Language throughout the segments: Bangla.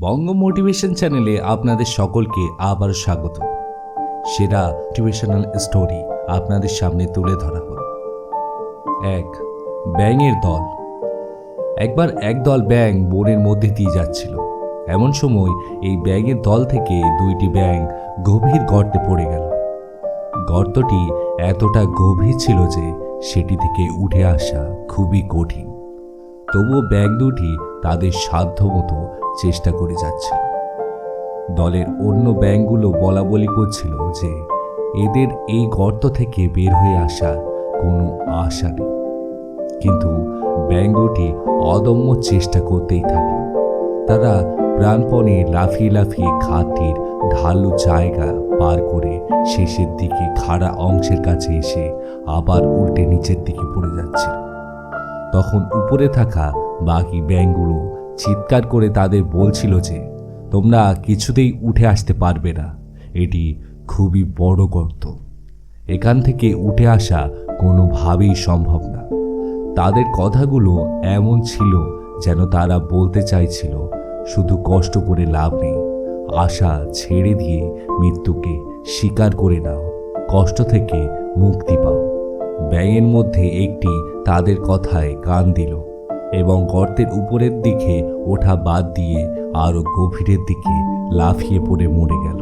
বঙ্গ মোটিভেশন চ্যানেলে আপনাদের সকলকে আবার স্বাগত। সেরা মোটিভেশনাল স্টোরি আপনাদের সামনে তুলে ধরা হলো। এক, ব্যাঙের দল। একবার একদল ব্যাঙ বনের মধ্যে দিয়ে যাচ্ছিল। এমন সময় এই ব্যাঙের দল থেকে দুইটি ব্যাঙ গভীর গর্তে পড়ে গেল। গর্তটি এতটা গভীর ছিল যে সেটি থেকে উঠে আসা খুবই কঠিন। তবুও ব্যাগ দুটি তাদের সাধ্যমতো চেষ্টা করে যাচ্ছিল। দলের অন্য ব্যাংকগুলো বলা বলি করছিল যে এদের এই গর্ত থেকে বের হয়ে আসার কোনো আশা নেই। কিন্তু ব্যাংক দুটি অদম্য চেষ্টা করতেই থাকে। তারা প্রাণপণে লাফিয়ে লাফিয়ে ঘাটটির ঢালু জায়গা পার করে শেষের দিকে খাড়া অংশের কাছে এসে আবার উল্টে নিচের দিকে পড়ে যাচ্ছিল। তখন উপরে থাকা বাকি ব্যাংকগুলো চিৎকার করে তাদের বলছিল যে, তোমরা কিছুতেই উঠে আসতে পারবে না। এটি খুবই বড় গর্ত। এখান থেকে উঠে আসা কোনোভাবেই সম্ভব না। তাদের কথাগুলো এমন ছিল যেন তারা বলতে চাইছিল, শুধু কষ্ট করে লাভ নেই। আশা ছেড়ে দিয়ে মৃত্যুকে স্বীকার করে নাও। কষ্ট থেকে মুক্তি পাও। ব্যাঙের মধ্যে একটি তাদের কথায় কান দিল এবং গর্তের উপরের দিকে ওঠা বাদ দিয়ে আরও গভীরের দিকে লাফিয়ে পড়ে মরে গেল।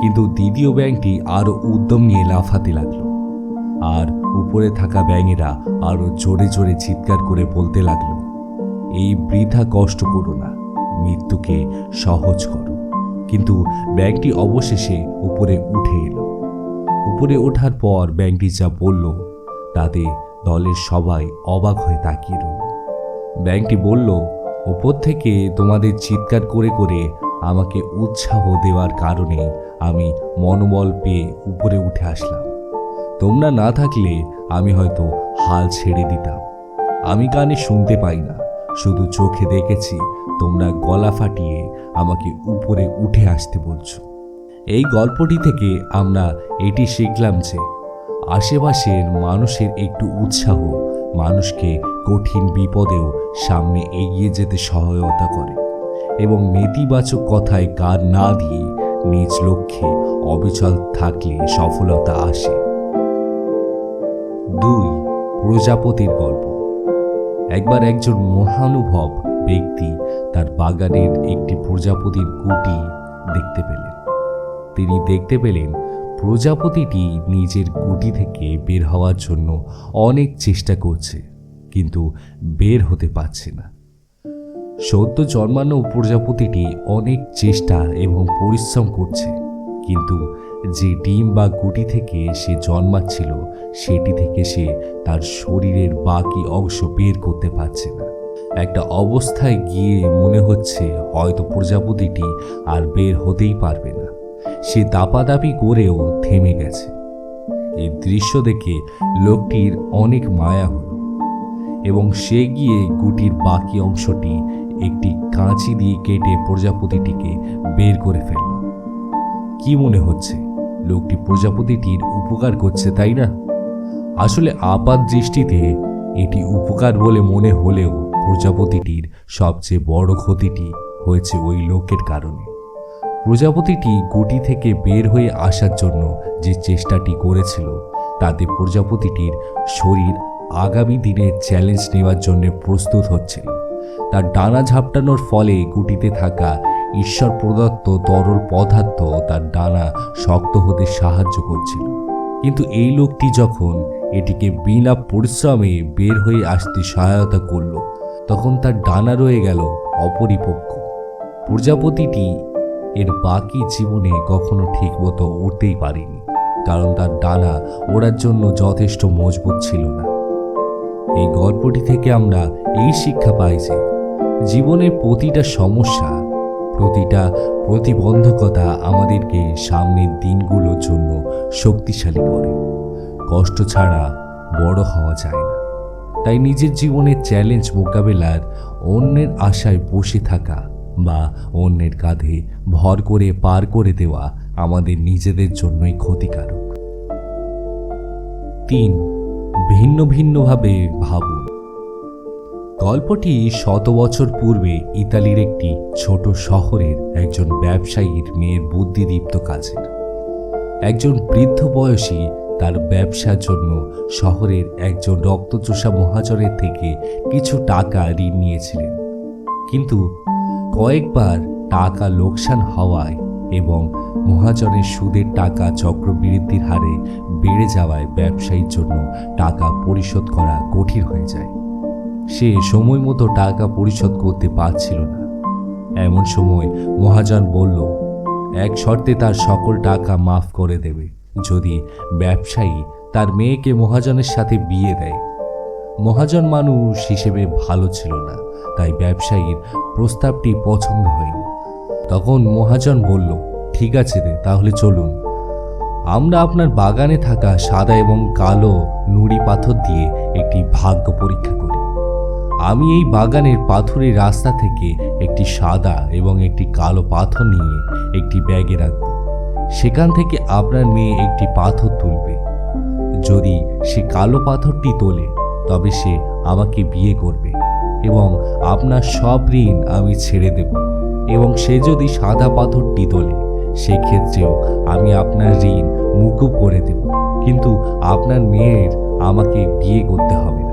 কিন্তু দ্বিতীয় ব্যাঙটি আরও উদ্যম নিয়ে লাফাতে লাগল। আর উপরে থাকা ব্যাঙেরা আরও জোরে জোরে চিৎকার করে বলতে লাগল, এই বৃথা কষ্ট করো না, মৃত্যুকে সহজ করো। কিন্তু ব্যাংকটি অবশেষে উপরে উঠে এলো। উপরে ওঠার পর ব্যাংকটি যা বলল, তাতে দলের সবাই অবাক হয়ে তাকিয়ে রইল। ব্যাংকটি বলল উপর থেকে তোমাদের চিৎকার করে করে আমাকে উৎসাহ দেওয়ার কারণে আমি মনোবল পেয়ে উপরে উঠে আসলাম। তোমরা না থাকলে আমি হয়তো হাল ছেড়ে দিতাম। আমি কানে শুনতে পাই না, শুধু চোখে দেখেছি তোমরা গলা ফাটিয়ে আমাকে উপরে উঠে আসতে বলছো। এই গল্পটি থেকে আমরা এটি শিখলাম যে আশেপাশের মানুষের একটু উৎসাহ মানুষকে কঠিন বিপদেও সামনে এগিয়ে যেতে সহায়তা করে এবং নেতিবাচক কথায় কান না দিয়ে নিজ লক্ষ্যে অবিচল থাকলে সফলতা আসে। দুই, প্রজাপতির গল্প। একবার একজন মহানুভব ব্যক্তি তার বাগানের একটি প্রজাপতির কুটি দেখতে পেলেন। তিনি দেখতে পেলেন প্রজাপতিটি নিজের গুটি থেকে বের হওয়ার জন্য অনেক চেষ্টা করছে, কিন্তু বের হতে পারছে না। সদ্য জন্মানো প্রজাপতিটি অনেক চেষ্টা এবং পরিশ্রম করছে, কিন্তু যে ডিম বা গুটি থেকে সে জন্মাচ্ছিল, সেটি থেকে সে তার শরীরের বাকি অংশ বের করতে পারছে না। একটা অবস্থায় গিয়ে মনে হচ্ছে হয়তো প্রজাপতিটি আর বের হতেই পারবে না। সে দাপাদাপি করেও থেমে গেছে। এই দৃশ্য দেখে লোকটির অনেক মায়া হলো এবং সে গিয়ে গুটির বাকি অংশটি একটি কাঁচি দিয়ে কেটে প্রজাপতিটিকে বের করে ফেলল। কি মনে হচ্ছে, লোকটি প্রজাপতিটির উপকার করছে তাই না? আসলে আপাত দৃষ্টিতে এটি উপকার বলে মনে হলেও প্রজাপতিটির সবচেয়ে বড় ক্ষতিটি হয়েছে ওই লোকের কারণে। প্রজাপতিটি গুটি থেকে বের হয়ে আসার জন্য যে চেষ্টাটি করেছিল, তাতে প্রজাপতিটির শরীর আগামী দিনে চ্যালেঞ্জ নেওয়ার জন্য প্রস্তুত হচ্ছিল। তার ডানা ঝাপটানোর ফলে গুটিতে থাকা ঈশ্বর প্রদত্ত তরল পদার্থ তার ডানা শক্ত হতে সাহায্য করছিল। কিন্তু এই লোকটি যখন এটিকে বিনা পরিশ্রমে বের হয়ে আসতে সহায়তা করল, তখন তার ডানা রয়ে গেল অপরিপক্ক। প্রজাপতিটি এর বাকি জীবনে কখনো ঠিকমতো উঠতেই পারিনি, কারণ তার ডানা ওড়ার জন্য যথেষ্ট মজবুত ছিল না। এই গল্পটি থেকে আমরা এই শিক্ষা পাই যে, জীবনের প্রতিটা সমস্যা, প্রতিটা প্রতিবন্ধকতা আমাদেরকে সামনের দিনগুলোর জন্য শক্তিশালী করে। কষ্ট ছাড়া বড় হওয়া যায় না। তাই নিজের জীবনের চ্যালেঞ্জ মোকাবেলার অন্যের আশায় বসে থাকা বা অন্যের কাঁধে ভর করে পার করে দেওয়া আমাদের নিজেদের জন্যই ক্ষতিকারক। তিন, ভিন্ন ভিন্নভাবে ভাবুন। গল্পটি শত বছর পূর্বে ইতালির একটি ছোট শহরের একজন ব্যবসায়ীর মেয়ের বুদ্ধিদীপ্ত কাজের। একজন বৃদ্ধ বয়সী তার ব্যবসার জন্য শহরের একজন রক্তচোষা মহাজনের থেকে কিছু টাকা ঋণ নিয়েছিলেন। কিন্তু কয়েকবার টাকা লোকসান হওয়ায় এবং মহাজনের সুদের টাকা চক্রবৃদ্ধির হারে বেড়ে যাওয়ায় ব্যবসায়ীর জন্য টাকা পরিশোধ করা কঠিন হয়ে যায়। সে সময় মতো টাকা পরিশোধ করতে পারছিল না। এমন সময় মহাজন বলল, এক শর্তে তার সকল টাকা মাফ করে দেবে। যদি ব্যবসায়ী তার মেয়েকে মহাজনের সাথে বিয়ে দেয় মহাজন মানুষ হিসেবে ভালো ছিল না, তাই ব্যবসায়ীর প্রস্তাবটি পছন্দ হয়নি। তখন মহাজন বলল, ঠিক আছে রে, তাহলে চলুন। আমরা আপনার বাগানে থাকা সাদা এবং কালো নুড়ি পাথর দিয়ে একটি ভাগ্য পরীক্ষা করি। আমি এই বাগানের পাথরের রাস্তা থেকে একটি সাদা এবং একটি কালো পাথর নিয়ে একটি ব্যাগে রাখব। সেখান থেকে আপনার মেয়ে একটি পাথর তুলবে। যদি সে কালো পাথরটি তোলে তবে সে আমাকে বিয়ে করবে এবং আপনার সব ঋণ আমি ছেড়ে দেব। এবং সে যদি সাদা পাথরটি তোলে, সেক্ষেত্রেও আমি আপনার ঋণ মুকুব করে দেব। কিন্তু আপনার মেয়ের আমাকে বিয়ে করতে হবে না।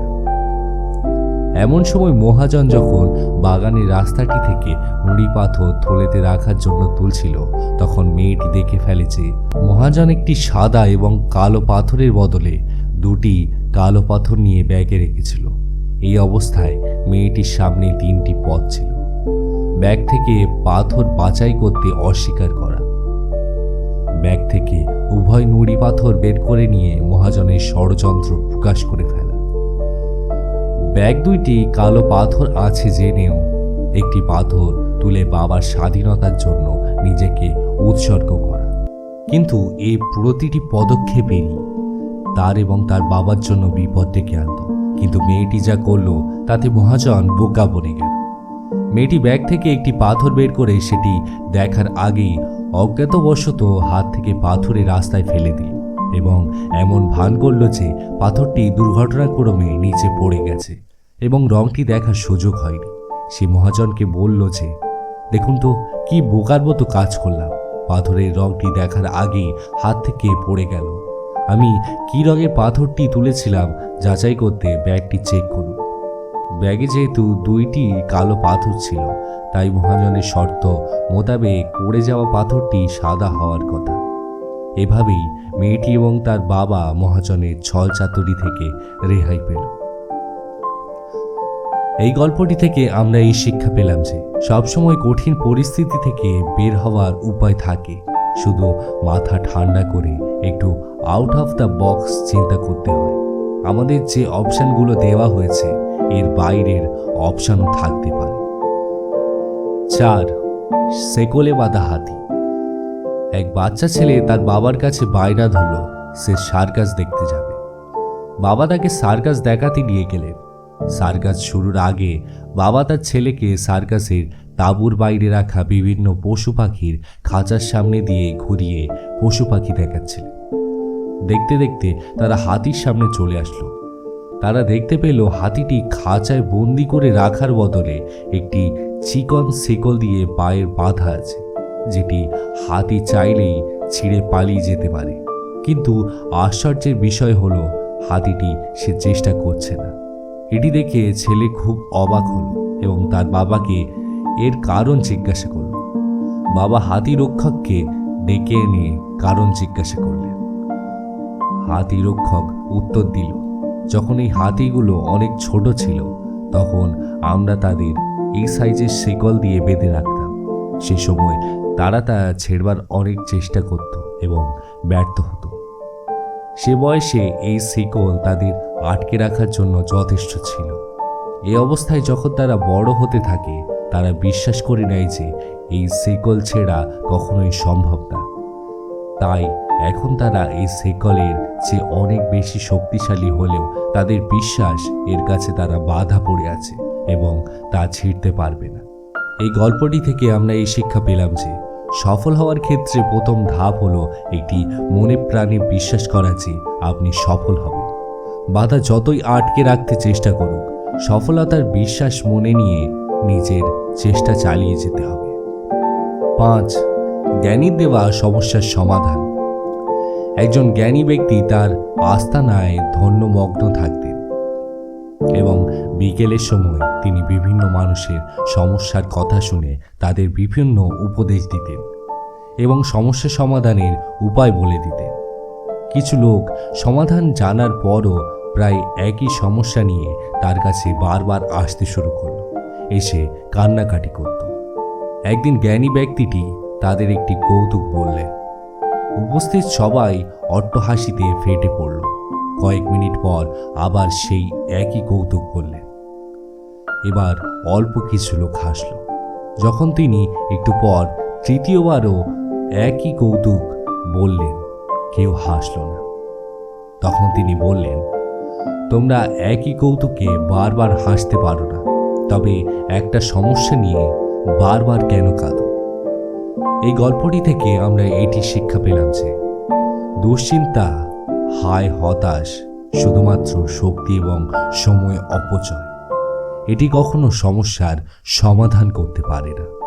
এমন সময় মহাজন যখন বাগানের রাস্তাটি থেকে নুড়ি পাথর থলেতে রাখার জন্য তুলছিল, তখন মেয়েটি দেখে ফেলে যে মহাজন একটি সাদা এবং কালো পাথরের বদলে দুটি কালো পাথর নিয়ে ব্যাগে রেখেছিল। এই অবস্থায় মেয়েটির সামনে তিনটি পথ ছিল। ব্যাগ থেকে পাথর বাছাই করতে অস্বীকার করা। ব্যাগ থেকে উভয় নুড়ি পাথর বের করে নিয়ে মহাজনের ষড়যন্ত্র প্রকাশ করে ফেলা। ব্যাগ দুইটি কালো পাথর আছে জেনেও একটি পাথর তুলে বাবার স্বাধীনতার জন্য নিজেকে উৎসর্গ করা। কিন্তু এই প্রতিটি পদক্ষেপেরই তার এবং তার বাবার জন্য বিপদ ডেকে আনত। কিন্তু মেয়েটি যা করল, তাতে মহাজন বোকা বনে গেল। মেয়েটি ব্যাগ থেকে একটি পাথর বের করে সেটি দেখার আগেই অজ্ঞাতবশত হাত থেকে পাথরে রাস্তায় ফেলে দিল এবং এমন ভান করল যে পাথরটি দুর্ঘটনাক্রমে নিচে পড়ে গেছে এবং রংটি দেখার সুযোগ হয়নি। সে মহাজনকে বলল যে, দেখুন তো, কি বোকার মতো কাজ করলাম। পাথরের রংটি দেখার আগেই হাত থেকে পড়ে গেল। আমি কি রঙের পাথরটি তুলেছিলাম যাচাই করতে ব্যাগটি চেক করুন। ব্যাগে যেহেতু দুইটি কালো পাথর ছিল, তাই মহাজনের শর্ত মোতাবেক পড়ে যাওয়া পাথরটি সাদা হওয়ার কথা। এভাবেই মেয়েটি এবং তার বাবা মহাজনের ছল চাতুরি থেকে রেহাই পেল। এই গল্পটি থেকে আমরা এই শিক্ষা পেলাম যে, সবসময় কঠিন পরিস্থিতি থেকে বের হওয়ার উপায় থাকে। শুধু মাথা ঠান্ডা করে একটু আউট অফ দ্য বক্স চিন্তা করতে হয়। আমাদের যে অপশানগুলো দেওয়া হয়েছে, এর বাইরের অপশানও থাকতে পারে। চার সেকলে বাঁধা হাতি। এক বাচ্চা ছেলে তার বাবার কাছে বাইরা ধরল, সে সার্কাস দেখতে যাবে। বাবা তাকে সার্কাস দেখাতে নিয়ে গেলেন। সার্কাস শুরুর আগে বাবা তার ছেলেকে সার্কাসের তাঁবুর বাইরে রাখা বিভিন্ন পশু পাখির খাঁচার সামনে দিয়ে ঘুরিয়ে পশু পাখি দেখাচ্ছিলেন দেখতে দেখতে তারা হাতির সামনে চলে আসলো। তারা দেখতে পেল হাতিটি খাঁচায় বন্দি করে রাখার বদলে একটি চিকন শিকল দিয়ে পায়ের বাঁধা আছে, যেটি হাতি চাইলেই ছিঁড়ে পালিয়ে যেতে পারে। কিন্তু আশ্চর্যের বিষয় হলো, হাতিটি সে চেষ্টা করছে না। এটি দেখে ছেলে খুব অবাক হলো এবং তার বাবাকে এর কারণ জিজ্ঞাসা করল। বাবা হাতি রক্ষককে ডেকে এনে কারণ জিজ্ঞাসা করলেন। হাতি রক্ষক উত্তর দিল, যখন এই হাতিগুলো অনেক ছোট ছিল, তখন আমরা তাদের এই সাইজের শিকল দিয়ে বেঁধে রাখতাম। সে সময় তারা তা ছেড়বার অনেক চেষ্টা করত এবং ব্যর্থ হতো। সে বয়সে এই শিকল তাদের আটকে রাখার জন্য যথেষ্ট ছিল। এই অবস্থায় যখন তারা বড় হতে থাকে তারা বিশ্বাস করে নেয় যে এই সেকল ছেঁড়া কখনোই সম্ভব না। তাই এখন তারা এই সেকলের যে অনেক বেশি শক্তিশালী হলেও তাদের বিশ্বাস এর কাছে তারা বাধা পড়ে আছে এবং তা ছিঁড়তে পারবে না। এই গল্পটি থেকে আমরা এই শিক্ষা পেলাম যে সফল হওয়ার ক্ষেত্রে প্রথম ধাপ হলো একটি মনে প্রাণে বিশ্বাস করা যে আপনি সফল হবেন। বাধা যতই আটকে রাখতে চেষ্টা করুক, সফলতার বিশ্বাস মনে নিয়ে নিজের চেষ্টা চালিয়ে যেতে হবে। পাঁচ জ্ঞানীর দেওয়া সমস্যার সমাধান। একজন জ্ঞানী ব্যক্তি তার আস্তানায় ধন্যমগ্ন থাকতেন এবং বিকেলের সময় তিনি বিভিন্ন মানুষের সমস্যার কথা শুনে তাদের বিভিন্ন উপদেশ দিতেন এবং সমস্যা সমাধানের উপায় বলে দিতেন। কিছু লোক সমাধান জানার পরও প্রায় একই সমস্যা নিয়ে তার কাছে বারবার আসতে শুরু করল। এসে কান্নাকাটি করত। একদিন জ্ঞানী ব্যক্তিটি তাদের একটি কৌতুক বললেন উপস্থিত সবাই অট্টহাসিতে ফেটে পড়ল। কয়েক মিনিট পর আবার সেই একই কৌতুক বললেন এবার অল্প কিছু লোক হাসল। যখন তিনি একটু পর তৃতীয়বারও একই কৌতুক বললেন, কেউ হাসল না। তখন তিনি বললেন, তোমরা একই কৌতুকে বারবার হাসতে পারো না। তবে একটা সমস্যা নিয়ে বারবার কেন কাঁদ? এই গল্পটি থেকে আমরা এটি শিক্ষা পেলাম যে, দুশ্চিন্তা, হায় হতাশ শুধুমাত্র শক্তি এবং সময় অপচয়। এটি কখনো সমস্যার সমাধান করতে পারে না।